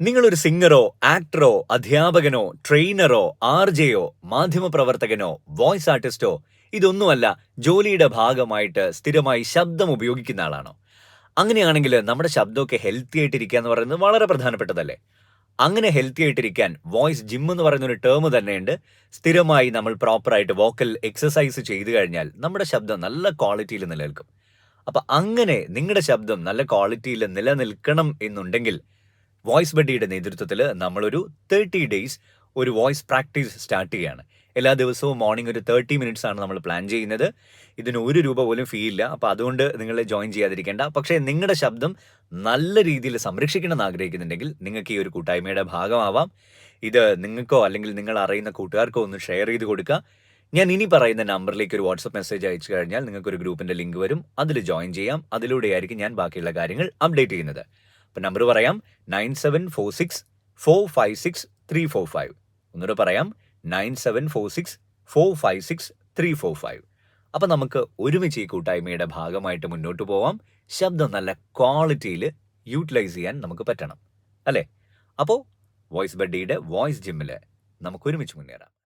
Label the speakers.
Speaker 1: നിങ്ങളൊരു സിംഗറോ ആക്ടറോ അധ്യാപകനോ ട്രെയിനറോ R ജെയോ മാധ്യമപ്രവർത്തകനോ voice ആർട്ടിസ്റ്റോ ഇതൊന്നുമല്ല ജോലിയുടെ ഭാഗമായിട്ട് സ്ഥിരമായി ശബ്ദം ഉപയോഗിക്കുന്ന ആളാണോ? അങ്ങനെയാണെങ്കിൽ നമ്മുടെ ശബ്ദമൊക്കെ ഹെൽത്തി ആയിട്ടിരിക്കുക എന്ന് പറയുന്നത് വളരെ പ്രധാനപ്പെട്ടതല്ലേ? അങ്ങനെ ഹെൽത്തി ആയിട്ടിരിക്കാൻ വോയിസ് ജിം എന്ന് പറയുന്ന ഒരു ടേം തന്നെയുണ്ട്. സ്ഥിരമായി നമ്മൾ പ്രോപ്പറായിട്ട് വോക്കൽ എക്സസൈസ് ചെയ്തു കഴിഞ്ഞാൽ നമ്മുടെ ശബ്ദം നല്ല ക്വാളിറ്റിയിൽ നിലനിൽക്കും. അപ്പൊ അങ്ങനെ നിങ്ങളുടെ ശബ്ദം നല്ല ക്വാളിറ്റിയിൽ നിലനിൽക്കണം എന്നുണ്ടെങ്കിൽ വോയിസ് ബഡിയുടെ നേതൃത്വത്തിൽ നമ്മളൊരു തേർട്ടി ഡേയ്സ് ഒരു വോയിസ് പ്രാക്ടീസ് സ്റ്റാർട്ട് ചെയ്യുകയാണ് എല്ലാ ദിവസവും മോർണിംഗ് ഒരു തേർട്ടി മിനിറ്റ്സ് ആണ് നമ്മൾ പ്ലാൻ ചെയ്യുന്നത്. ഇതിന് ഒരു രൂപ പോലും ഫീ ഇല്ല. അപ്പോൾ അതുകൊണ്ട് നിങ്ങൾ ജോയിൻ ചെയ്യാതിരിക്കേണ്ട. പക്ഷേ നിങ്ങളുടെ ശബ്ദം നല്ല രീതിയിൽ സംരക്ഷിക്കണമെന്ന് ആഗ്രഹിക്കുന്നുണ്ടെങ്കിൽ നിങ്ങൾക്ക് ഈ ഒരു കൂട്ടായ്മയുടെ ഭാഗമാവാം. ഇത് നിങ്ങൾക്കോ അല്ലെങ്കിൽ നിങ്ങൾ അറിയുന്ന കൂട്ടുകാർക്കോ ഒന്ന് ഷെയർ ചെയ്ത് കൊടുക്കുക. ഞാൻ ഇനി പറയുന്ന നമ്പറിലേക്ക് ഒരു വാട്സപ്പ് മെസ്സേജ് അയച്ചു കഴിഞ്ഞാൽ നിങ്ങൾക്ക് ഒരു ഗ്രൂപ്പിന്റെ ലിങ്ക് വരും. അതിൽ ജോയിൻ ചെയ്യാം. അതിലൂടെയായിരിക്കും ഞാൻ ബാക്കിയുള്ള കാര്യങ്ങൾ അപ്ഡേറ്റ് ചെയ്യുന്നത്. അപ്പം നമ്പർ പറയാം nine seven four six four five six three four five ഒന്നുകൂടെ പറയാം nine seven four six four five six three four five അപ്പം നമുക്ക് ഒരുമിച്ച് ഈ കൂട്ടായ്മയുടെ ഭാഗമായിട്ട് മുന്നോട്ട് പോവാം. ശബ്ദം നല്ല ക്വാളിറ്റിയിൽ യൂട്ടിലൈസ് ചെയ്യാൻ നമുക്ക് പറ്റണം. അല്ലേ? അപ്പോൾ വോയിസ് ബഡ്ഡിയുടെ വോയിസ് ജിമ്മിൽ നമുക്ക് ഒരുമിച്ച് മുന്നേറാം.